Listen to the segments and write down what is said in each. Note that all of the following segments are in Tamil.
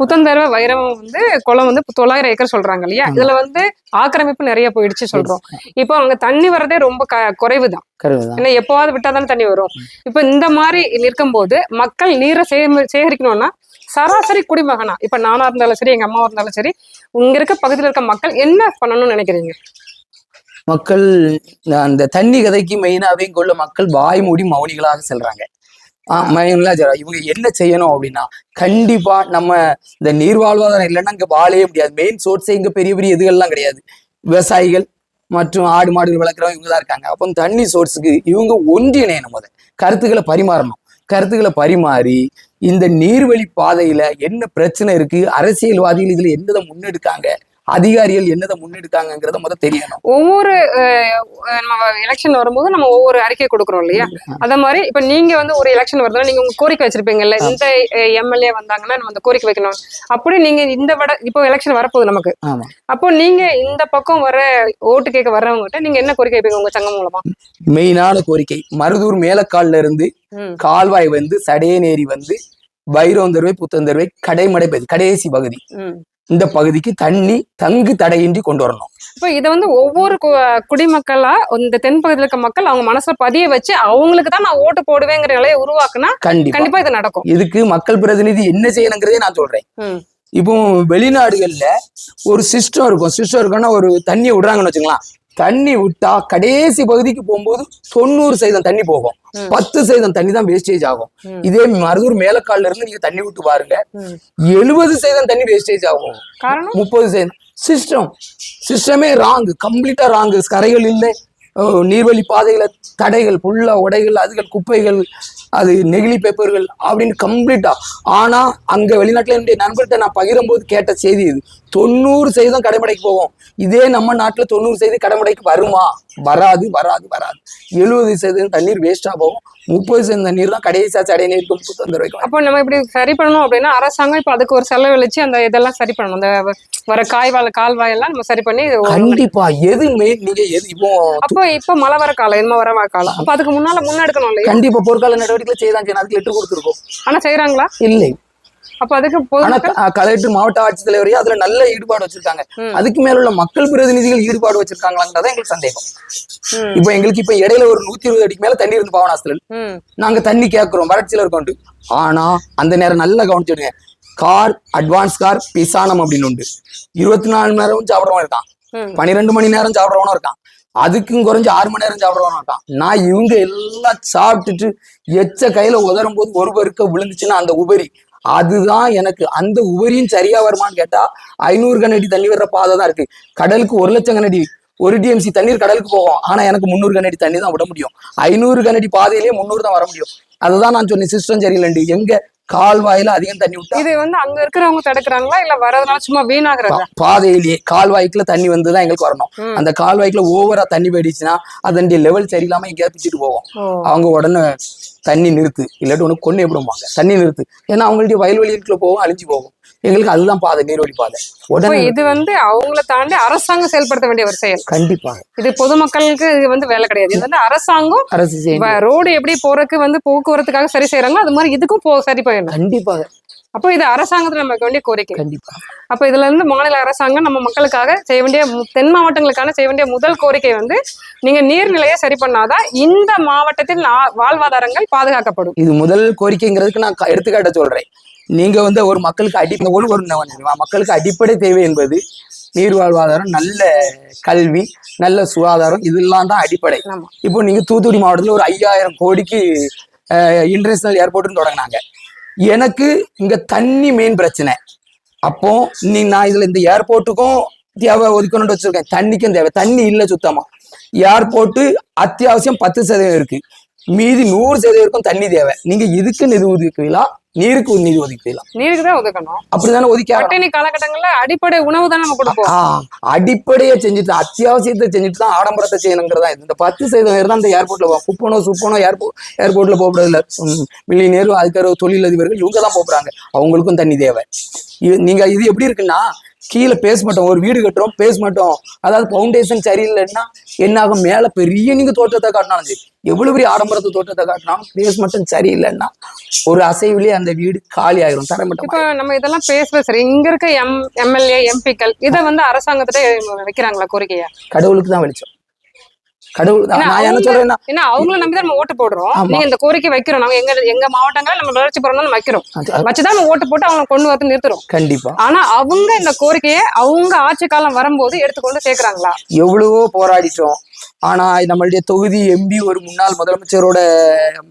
புத்தந்தரவ வைரவம் வந்து குளம் வந்து தொள்ளாயிரம் ஏக்கர் சொல்றாங்க இல்லையா? இதுல வந்து ஆக்கிரமிப்பு நிறைய போயிடுச்சு சொல்றோம். இப்போ அங்க தண்ணி வரதே ரொம்ப க- குறைவுதான். கருவுதான் ஏன்னா எப்போவாது விட்டா தானே தண்ணி வரும். இப்போ இந்த மாதிரி இருக்கும்போது மக்கள் நீரை சேகரிக்கணும்னா சராசரி குடிமகனா இப்ப நானா இருந்தாலும் சரி எங்க அம்மாவா இருந்தாலும் சரி இங்க இருக்க பகுதியில் இருக்க மக்கள் என்ன பண்ணணும்னு நினைக்கிறீங்க? மக்கள் அந்த தண்ணி கதைக்கு மெயினாவே இங்க உள்ள மக்கள் வாய் மூடி மௌனிகளாக செல்றாங்க. ஆஹ் மௌனிகளா இவங்க என்ன செய்யணும் அப்படின்னா கண்டிப்பா நம்ம இந்த நீர் வாழ்வாதாரம் இல்லைன்னா இங்க வாழவே முடியாது. மெயின் சோர்ஸே இங்க பெரிய பெரிய இதுகள்லாம் கிடையாது. விவசாயிகள் மற்றும் ஆடு மாடுகள் வளர்க்குறவங்க இவங்க தான் இருக்காங்க. அப்போ தண்ணி சோர்ஸுக்கு இவங்க ஒன்றிணையணும் முத கருத்துக்களை பரிமாறணும். கருத்துக்களை பரிமாறி இந்த நீர்வழி பாதையில என்ன பிரச்சனை இருக்கு அரசியல்வாதிகள் இதுல என்னதை முன்னெடுக்காங்க அதிகாரிகள் என்னதை முன்னெடுக்காங்கங்கிறத முத தெரியணும். ஒவ்வொரு நம்ம எலெக்ஷன் வரும்போது நம்ம ஒவ்வொரு அறிக்கை கொடுக்குறோம் இல்லையா? அத மாதிரி இப்ப நீங்க வந்து ஒரு எலெக்ஷன் வருதுன்னா நீங்க உங்க கோரிக்கை வச்சிருப்பீங்கல்ல இந்த எம்எல்ஏ வந்தாங்கன்னா நம்ம அந்த கோரிக்கை வைக்கணும். அப்படி நீங்க இந்த வட இப்போ எலெக்ஷன் வரப்போகுது நமக்கு. அப்போ நீங்க இந்த பக்கம் வர ஓட்டு கேட்க வர்றவங்ககிட்ட நீங்க என்ன கோரிக்கை வைப்பீங்க உங்க சங்கம் மூலமா? மெயினான கோரிக்கை மருதூர் மேலக்கால்ல இருந்து. கால்வாய் வந்து சடையநேரி வந்து பைரவந்தருவை புத்தந்தருவை கடைமடை பகுதி கடைசி பகுதி. இந்த பகுதிக்கு தண்ணி தங்கு தடையின்றி கொண்டு வரணும். இப்போ இதை வந்து ஒவ்வொரு குடிமக்களா இந்த தென் பகுதியில் இருக்க மக்கள் அவங்க மனசுல பதிய வச்சு அவங்களுக்கு தான் நான் ஓட்டு போடுவேங்கிற நிலையை உருவாக்குனா கண்டிப்பா. கண்டிப்பா இது நடக்கும். இதுக்கு மக்கள் பிரதிநிதி என்ன செய்யணுங்கிறதே நான் சொல்றேன். இப்போ வெளிநாடுகள்ல ஒரு சிஸ்டம் இருக்கும். சிஸ்டம் இருக்குன்னா ஒரு தண்ணியை விடுறாங்கன்னு வச்சுக்கலாம் தண்ணி விட்டா கடைசி பகுதிக்கு போகும்போது தொண்ணூறு சதவீதம் தண்ணி போகும். பத்து சதவீதம் தண்ணி தான் வேஸ்டேஜ் ஆகும். இதே மருதூர் மேலக்கால்ல இருந்து நீங்க தண்ணி விட்டு பாருங்க. எழுபது சதவீதம் தண்ணி வேஸ்டேஜ் ஆகும். முப்பது சதவீதம். சிஸ்டம் சிஸ்டமே ராங்கு கம்ப்ளீட்டா ராங்கு கரைகள் இல்லை. நீர்வழி பாதைகளை தடைகள் புல்ல உடைகள் அதுகள் குப்பைகள் அது நெகிழி பேப்பர்கள் அப்படின்னு கம்ப்ளீட்டாக ஆனால் அங்கே வெளிநாட்டில் என்னுடைய நண்பர்கிட்ட நான் பகிரும்போது கேட்ட செய்தி இது. தொண்ணூறு சதவீதம் கடைமடைக்கு போவோம். இதே நம்ம நாட்டில் தொண்ணூறு சதவீதம் கடைமடைக்கு வருமா? வராது வராது வராது. எழுபது சதவீதம் தண்ணீர் வேஸ்ட்டாக போகும். முப்பது சதவீதம் தண்ணீர் தான் கடைசியா சடை நீர் புத்தந்து வைக்கும் அப்போ நம்ம இப்படி சரி பண்ணணும் அப்படின்னா அரசாங்கம் இப்போ அதுக்கு ஒரு செலவழிச்சு அந்த இதெல்லாம் சரி பண்ணணும். அந்த வர காய்வால கால்வாயெல்லாம் நம்ம சரி பண்ணி கண்டிப்பா. எது மெயின் நீங்க எது இப்போ அப்போ இப்போ மழை வர காலம் இனிமே வர காலம். அப்போ அதுக்கு முன்னால முன்னெடுக்கணும் இல்லையா? கண்டிப்பா. போர்க்கால நடவடிக்கைகளை செய்தான் செய்யணும் அதுக்கு லெட்டர் கொடுத்துருக்கோம். ஆனா செய்யறாங்களா இல்லை. அப்போ அதுக்கு கலெக்டர் மாவட்ட ஆட்சித்தலைவரையும் அதுல நல்ல ஈடுபாடு வச்சிருக்காங்க. அதுக்கு மேல உள்ள மக்கள் பிரதிநிதிகள் ஈடுபாடு வச்சிருக்காங்களாங்கிறத எங்களுக்கு சந்தேகம். இப்போ எங்களுக்கு இப்ப இடையில ஒரு நூத்தி இருபது அடிக்கு மேல தண்ணி இருந்து பாவனாஸ்தில். நாங்க தண்ணி கேட்கிறோம் வறட்சியில இருக்கோம் ஆனா அந்த நேரம் நல்லா கவனிச்சுடுங்க கார் அட்வான்ஸ் கார் பிசானம் அப்படின்னு உண்டு. இருபத்தி நாலு மணி நேரம் சாப்பிடுறவன் இருக்கான். பன்னிரெண்டு மணி நேரம் சாப்பிடுறவனும் இருக்கான். அதுக்கும் குறைஞ்சு ஆறு மணி நேரம் சாப்பிடுறவனும் இருக்கான். நான் இவங்க எல்லாம் சாப்பிட்டுட்டு எச்ச கையில உதரும் போது ஒரு பெருக்க விழுந்துச்சுன்னா அந்த உபரி அதுதான் எனக்கு அந்த உபரியும் சரியா வருமான்னு கேட்டா ஐநூறு கண்ணடி தண்ணி வர்ற பாதை தான் இருக்கு. கடலுக்கு ஒரு லட்சம் கண்ணடி ஒரு டிஎம்சி தண்ணீர் கடலுக்கு போகும். ஆனா எனக்கு முந்நூறு கண்ணடி தண்ணி தான் விட முடியும். ஐநூறு கண்ணடி பாதையிலேயே முந்நூறு தான் வர முடியும். அதுதான் நான் சொன்னேன் சிஸ்டம் சரியில்லைண்டு எங்க கால்வாயில அதிகம் தண்ணி விட்டா இது வந்து அங்க இருக்கிறவங்க தடுக்கிறாங்களா? இல்ல வரதுனால சும்மா வீணாகிறதா? பா- பாதையிலேயே கால்வாய்க்குள்ள தண்ணி வந்து தான் எங்களுக்கு வரணும். அந்த கால்வாய்க்குள்ள ஓவரா தண்ணி போயிடுச்சுன்னா அதனுடைய லெவல் சரியில்லாம எங்கேயாவது பிச்சுட்டு போவோம். அவங்க உடனே தண்ணி நிறுத்து. இல்லாட்டி உனக்கு கொண்டு விடுவாங்க தண்ணி நிறுத்து. ஏன்னா அவங்களுடைய வயல்வெளிக்குள்ள போகும் அழிஞ்சு போகும். எங்களுக்கு அதுதான் பாதை நீர்வழி பாதை. உடனே இது வந்து அவங்கள தாண்டி அரசாங்கம் செயல்படுத்த வேண்டிய ஒரு செயல். கண்டிப்பாக இது பொதுமக்களுக்கு இது வந்து வேலை கிடையாது. இது வந்து அரசாங்கம் அரசு ரோடு எப்படி போறதுக்கு வந்து போக்குவரத்துக்காக சரி செய்யறாங்களோ அது மாதிரி இதுக்கும் போ சரி பண்ணணும். கண்டிப்பாக அப்போ இது அரசாங்கத்துல நமக்கு வேண்டிய கோரிக்கை கண்டிப்பா. அப்போ இதுல இருந்து மாநில அரசாங்கம் நம்ம மக்களுக்காக செய்ய வேண்டிய தென் மாவட்டங்களுக்கான செய்ய வேண்டிய முதல் கோரிக்கை வந்து நீங்க நீர்நிலையை சரி பண்ணாதான் இந்த மாவட்டத்தில் வாழ்வாதாரங்கள் பாதுகாக்கப்படும். இது முதல் கோரிக்கைங்கிறதுக்கு நான் எடுத்துக்காட்ட சொல்றேன். நீங்க வந்து ஒரு மக்களுக்கு அடி ஒரு மக்களுக்கு அடிப்படை தேவை என்பது நீர் வாழ்வாதாரம் நல்ல கல்வி நல்ல சுகாதாரம் இதெல்லாம் தான் அடிப்படை. இப்போ நீங்க தூத்துக்குடி மாவட்டத்துல ஒரு ஐயாயிரம் கோடிக்கு இன்டர்நேஷனல் ஏர்போர்ட்னு தொடங்கினாங்க. எனக்கு இங்க தண்ணி மெயின் பிரச்சனை. அப்போ நீ நான் இதுல இந்த ஏர்போர்ட்டுக்கும் தேவை ஒதுக்கணும்னு வச்சிருக்கேன். தண்ணிக்கும் தேவை. தண்ணி இல்லை சுத்தமா. ஏர்போர்ட்டு அத்தியாவசியம் பத்து சதவீதம் இருக்கு. மீதி நூறு சதவீதம் தண்ணி தேவை. நீங்க இதுக்கு நிதி ஒதுக்குவீங்களா? நீருக்கு நிதி ஒதுக்குவீங்களா? நீருக்கு தான் ஒதுக்கணும். அப்படிதானே ஒதுக்கி. பட்டினி காலகட்டங்கள்ல அடிப்படை உணவு தான் நம்ம கொடுப்போம். அடிப்படையை செஞ்சுட்டு அத்தியாவசியத்தை செஞ்சுட்டு தான் ஆடம்பரத்தை செய்யணுங்கிறதா. இந்த பத்து சதவீதம் தான் இந்த ஏர்போர்ட்ல குப்பனோ சுப்பனோ ஏர்போர்ட் ஏர்போர்ட்ல போகப்படுறது இல்லை. மில்லியனரும் அதுக்கார தொழிலதிபர்கள் இவங்க தான் போகிறாங்க அவங்களுக்கும் தண்ணி தேவை. நீங்க இது எப்படி இருக்குன்னா கீழே பேஸ் மட்டும். ஒரு வீடு கட்டுறோம் பேஸ் மட்டும். அதாவது ஃபவுண்டேஷன் சரியில்லைன்னா என்ன ஆகும்? மேல பெரிய நீங்க தோட்டத்தை காட்டினாலும் சரி. எவ்வளவு பெரிய ஆடம்பரத்து தோட்டத்தை காட்டினாலும் பேஸ் மட்டும் சரியில்லைன்னா ஒரு அசைவிலே அந்த வீடு காலி ஆயிரும் தரமட்டம் இப்ப நம்ம இதெல்லாம் பேசுறது சரி. இங்க இருக்க எம் எம்எல்ஏ எம்பிக்கள் இதை வந்து அரசாங்கத்திட்ட வைக்கிறாங்களா கோரிக்கையா? கடவுளுக்கு தான் வெளிச்சம். கடவுள் நான் என்ன சொல்றேன்னா ஏன்னா அவங்கள நம்பி தான் நம்ம ஓட்டு போடுறோம். நீங்க இந்த கோரிக்கை வைக்கிறோம். நாங்க எங்க எங்க மாவட்டங்கள் நம்ம வளர்ச்சி போறோம் நம்ம வைக்கிறோம். வச்சுதான் நம்ம ஓட்டு போட்டு அவங்க கொண்டு வந்து நிறுத்துறோம். கண்டிப்பா. ஆனா அவங்க இந்த கோரிக்கையை அவங்க ஆட்சி காலம் வரும்போது எடுத்துக்கொண்டு சேர்க்கறாங்களா எவ்வளவோ போராடிட்டோம். ஆனா நம்மளுடைய தொகுதி எம்பி ஒரு முன்னாள் முதலமைச்சரோட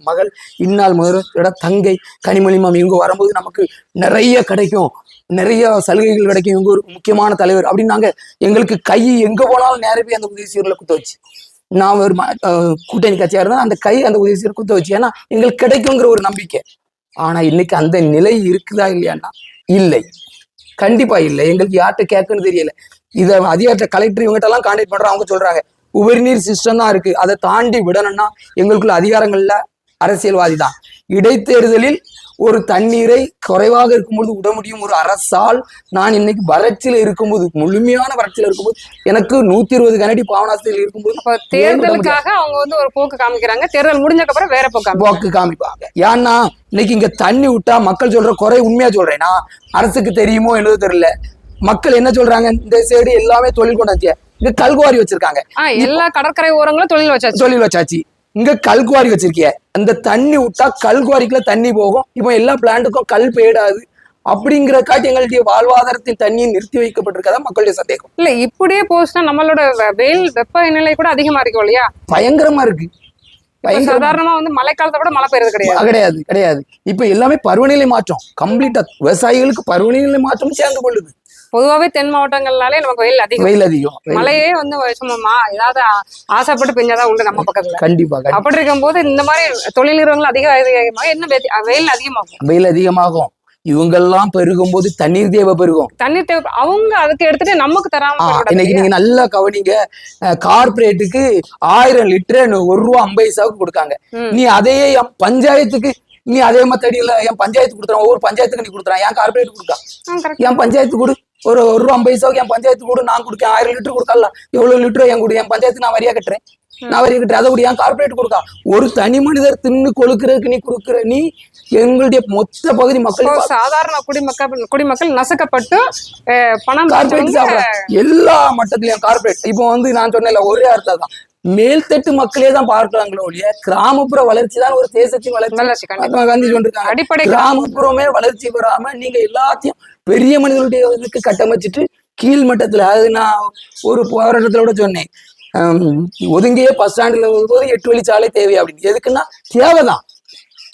மகள் இந்நாள் முதலமைச்சரோட தங்கை கனிமொழி மாமி இவங்க வரும்போது நமக்கு நிறைய கிடைக்கும். நிறைய சலுகைகள் கிடைக்கும். இவங்க ஒரு முக்கியமான தலைவர். அப்படின்னாங்க எங்களுக்கு கை எங்க போனாலும் நேர போய் அந்த உதயசீரில் குத்த வச்சு. நான் ஒரு கூட்டணி கட்சியா இருந்தால் அந்த கை அந்த உதயசீர் குத்த வச்சு. ஏன்னா எங்களுக்கு கிடைக்குங்கிற ஒரு நம்பிக்கை. ஆனா இன்னைக்கு அந்த நிலை இருக்குதா இல்லையான்னா இல்லை. கண்டிப்பா இல்லை. எங்களுக்கு யார்கிட்ட கேட்குன்னு தெரியல. இதை அதிகாரத்தை கலெக்டர் இவங்ககிட்ட எல்லாம் கான்டாக்ட் பண்றோம் அவங்க சொல்றாங்க. உபரிநீர் சிஸ்டம் தான் இருக்கு. அதை தாண்டி விடணும்னா எங்களுக்குள்ள அதிகாரங்களில் அரசியல்வாதி தான் இடைத்தேர்தலில் ஒரு தண்ணீரை குறைவாக இருக்கும்போது விட முடியும் ஒரு அரசால் நான் இன்னைக்கு வறட்சியில இருக்கும்போது முழுமையான வறட்சியில இருக்கும்போது எனக்கு நூத்தி இருபது கனடி பாவனாசத்தில் இருக்கும்போது தேர்தலுக்காக அவங்க வந்து ஒரு போக்கு காமிக்கிறாங்க. தேர்தல் முடிஞ்சதுக்கு அப்புறம் வேற போக்கு போக்கு காமிப்பாங்க. ஏன்னா இன்னைக்கு இங்க தண்ணி விட்டா மக்கள் சொல்ற குறை உண்மையா சொல்றேன்னா அரசுக்கு தெரியுமோ என்னதோ தெரியல. மக்கள் என்ன சொல்றாங்க? இந்த சைடு எல்லாமே தொழில் கொண்டாச்சு இங்க கல்குவாரி வச்சிருக்காங்க. எல்லா கடற்கரை ஓரங்களும் தொழில் வச்சாச்சு. தொழில் வச்சாச்சு. இங்க கல்குவாரி வச்சிருக்கிய. அந்த தண்ணி விட்டா கல்குவாரிக்குள்ள தண்ணி போகும். இப்போ எல்லா பிளான்ட்டுக்கும் கல் போயிடாது. அப்படிங்கிற காட்டி எங்களுடைய வாழ்வாதாரத்தின் தண்ணியை நிறுத்தி வைக்கப்பட்டிருக்கதா மக்களுடைய சந்தேகம். இல்ல இப்படியே போச்சுன்னா நம்மளோட வெயில் வெப்பநிலை கூட அதிகமா இருக்கும் இல்லையா? பயங்கரமா இருக்கு. சாதாரணமா வந்து மழைக்காலத்தை கூட மழை பெய்யறது கிடையாது. கிடையாது கிடையாது. இப்ப எல்லாமே பருவநிலை மாற்றம். கம்ப்ளீட்டா விவசாயிகளுக்கு பருவநிலை மாற்றம் சேர்ந்து கொள்ளுது. பொதுவாவே தென் மாவட்டங்கள்னாலே நமக்கு வெயில் அதிகம். வெயில் அதிகம். மழையே வந்து சும்மா ஏதாவது ஆசைப்பட்டு பெஞ்சாதான் உண்டு நம்ம பக்கத்துல. கண்டிப்பா கண்டிப்பா. அப்படி இருக்கும்போது இந்த மாதிரி தொழில் நிறுவனங்கள் அதிக அதிகமாக வெதி- வெயில் அதிகமாகும்? வெயில் அதிகமாகும். இவங்கெல்லாம் பெருகும் போது தண்ணீர் தேவை பெருகும். தண்ணீர் தேவை அவங்க அதுக்கு எடுத்துட்டு நமக்கு தராம இன்னைக்கு? நீங்க நல்லா கவனிங்க. கார்பரேட்டுக்கு ஆயிரம் லிட்டர் ஒரு ரூபா ஐம்பது பைசாவுக்கு கொடுக்காங்க. நீ அதையே என் பஞ்சாயத்துக்கு நீ அதே மத்தடியில என் பஞ்சாயத்து கொடுத்துறான் ஒவ்வொரு பஞ்சாயத்துக்கு நீ கொடுத்துறான். என் கார்பரேட் கொடுக்கா. என் பஞ்சாயத்து கொடு. ஒரு ஒரு ரூபா பைசாவுக்கு என் பஞ்சாயத்து கொடு நான் கொடுக்கேன். ஆயிரம் லிட்டர் கொடுக்கல. எவ்வளவு லிட்டர் என் கொடு என் பஞ்சாயத்து நான் வரியா கட்டுறேன். நான் வரியா கட்டுறேன். அதை விட என் கார்பரேட் கொடுக்கா. ஒரு தனி மனிதர் தின்னு கொழுக்கிறதுக்கு நீ கொடுக்குற நீ எங்களுடைய மொத்த பகுதி மக்கள் சாதாரண குடிமக்கள் குடிமக்கள் நசுக்கப்பட்டு பணம் கார்பரேட் எல்லா மட்டத்திலயும் கார்பரேட் இப்போ வந்து நான் சொன்னேன்ல ஒரே அர்த்தம் தான். மேல்தட்டு மக்களே தான் பார்க்கறாங்களோ ஒழிய கிராமப்புற வளர்ச்சி தான் ஒரு தேசத்தின் வளர்ச்சி. மகாத்மா காந்தி சொல்லிருக்காங்க அடிப்படை கிராமப்புறமே வளர்ச்சி பெறாம நீங்க எல்லாத்தையும் பெரிய மனிதர்களுடைய இதுக்கு கட்டமைச்சிட்டு கீழ் மட்டத்துல அது நான் ஒரு போராட்டத்துல கூட சொன்னேன். ஒதுங்கியே பஸ் ஸ்டாண்டுல போது எட்டு வழி சாலை தேவை அப்படின்னு. எதுக்குன்னா தேவைதான்.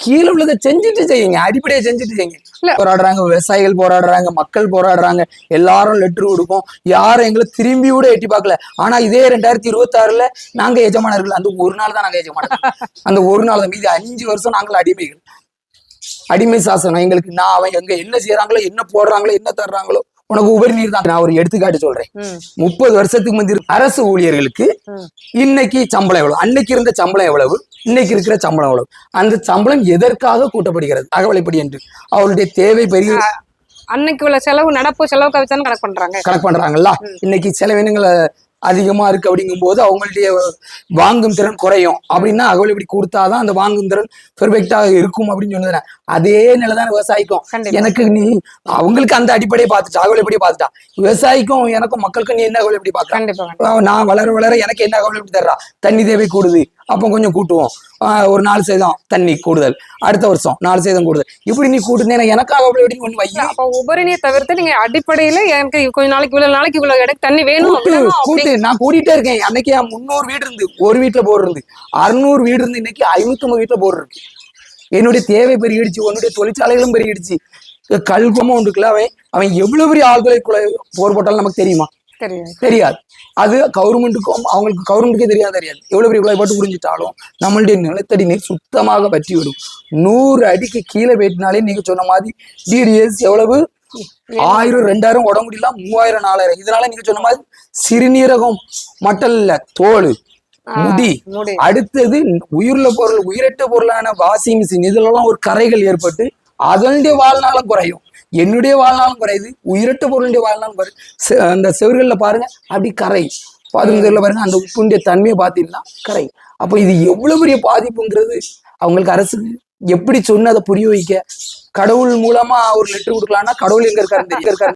கீழே உள்ளதை செஞ்சுட்டு செய்யுங்க அடிப்படையை செஞ்சுட்டு செய்யுங்க. போராடுறாங்க விவசாயிகள் போராடுறாங்க மக்கள் போராடுறாங்க எல்லாரும் லெட்டர் கொடுக்கும். யாரும் எங்களை திரும்பி கூட எட்டி பார்க்கல. ஆனா இதே ரெண்டாயிரத்தி இருபத்தி ஆறுல நாங்க எஜமானர்கள். அந்த ஒரு நாள் தான் நாங்க எஜமானர் அந்த ஒரு நாள் தான். மீதி அஞ்சு வருஷம் நாங்கள் அடிமைகள். அடிமை சாசனம். எங்களுக்கு நான் அவன் எங்க என்ன செய்யறாங்களோ என்ன போடுறாங்களோ என்ன தர்றாங்களோ உனக்கு உபரி நீர் தான். நான் ஒரு எடுத்துக்காட்டு சொல்றேன். முப்பது வருஷத்துக்கு முந்தி அரசு ஊழியர்களுக்கு. இன்னைக்கு சம்பளம் எவ்வளவு? அன்னைக்கு இருந்த சம்பளம் எவ்வளவு? இன்னைக்கு இருக்கிற சம்பளம் எவ்வளவு? அந்த சம்பளம் எதற்காக கூட்டப்படுகிறது? அகவலைப்படி என்று. அவருடைய தேவை பெரிய அன்னைக்கு உள்ள செலவு நடப்பு செலவு கவிதான்னு கணக்கு பண்றாங்க. கணக்கு பண்றாங்கல்ல? இன்னைக்கு செலவினங்கள் அதிகமா இருக்கு அப்படிங்கும்போது அவங்களுடைய வாங்கும் திறன் குறையும். அப்படின்னா அகவலைப்படி கொடுத்தாதான் அந்த வாங்கும் திறன் பெர்ஃபெக்டாக இருக்கும் அப்படின்னு சொன்னது அதே நிலைதான் விவசாயிக்கும். கண்டிப்பா. எனக்கு நீ அவங்களுக்கு அந்த அடிப்படையை பார்த்துட்டா அகவலைப்படி பார்த்துட்டா? விவசாயிக்கும் எனக்கும் மக்களுக்கும் நீ என்ன அகவலைப்படி பார்க்க கண்டிப்பா கண்டிப்பா. நான் வளர வளர எனக்கு என்ன கவலை எப்படி தர்றா? தண்ணி தேவை கூடுது. அப்போ கொஞ்சம் கூட்டுவோம். ஆஹ் ஒரு நாலு சேதம் தண்ணி கூடுதல். அடுத்த வருஷம் நாலு சேதம் கூடுதல். இப்படி நீ கூட்டுனேன்னா எனக்காக அப்படி எப்படி ஒன்று வையும் அப்ப உபரி நீர் தவிர்த்து நீங்க அடிப்படையில எனக்கு கொஞ்ச நாளைக்கு இவ்வளவு நாளைக்கு இவ்வளவு எனக்கு தண்ணி வேணும் கூட்டு நான் கூட்டிட்டே இருக்கேன். அன்னைக்கு என் முந்நூறு வீடு இருந்து ஒரு வீட்டுல போர் இருந்து அறுநூறு வீடு இருந்து இன்னைக்கு ஐநூத்தி வீட்டுல போர் இருக்கு. என்னுடைய தேவை பெருகிடுச்சு உன்னுடைய தொழிற்சாலைகளும் பெருகிடுச்சு. கல்வமும் உண்டுக்குல அவன் அவன் எவ்வளவு பெரிய ஆழ்துளை போர் போட்டாலும் நமக்கு தெரியும்? தெரியாது. அது கவர்மெண்ட்டுக்கும் அவங்களுக்கு கவர்மெண்ட்டுக்கே தெரியாது தெரியாது. எவ்வளவு பெரிய குழாய் போட்டு புரிஞ்சிட்டாலும் நம்மளுடைய நிலத்தடி நீர் சுத்தமாக வற்றி விடும் நூறு அடிக்கு கீழே போயிட்டினாலே நீங்க சொன்ன மாதிரி டிடிஎஸ் எவ்வளவு? ஆயிரம் ரெண்டாயிரம் உடம்பு முடியலாம் மூவாயிரம் நாலாயிரம். இதனால நீங்க சொன்ன மாதிரி சிறுநீரகம் மட்டும் இல்ல தோல் முடி. அடுத்தது உயிருள்ள பொருள் உயிரற்ற பொருளான வாஷிங் மிஷின் இதுலலாம் ஒரு கரைகள் ஏற்பட்டு அதனுடைய வாழ்நாளும் குறையும். என்னுடைய வாழ்நாளும் குறையுது உயிரட்ட பொருளுடைய வாழ்நாளும் குறையுது அந்த செவர்களில் பாருங்க அப்படி கரை. பாத்ரூம் பாருங்க அந்த உப்புடைய தன்மையை பார்த்தீங்கன்னா கரை. அப்போ இது எவ்வளவு பெரிய பாதிப்புங்கிறது அவங்களுக்கு அரசு எப்படி சொன்னு அதை புரிய வைக்க? கடவுள் மூலமா ஒரு லெட்டர் கொடுக்கலாம்னா கடவுள் எங்க இருக்காரு இருக்காரு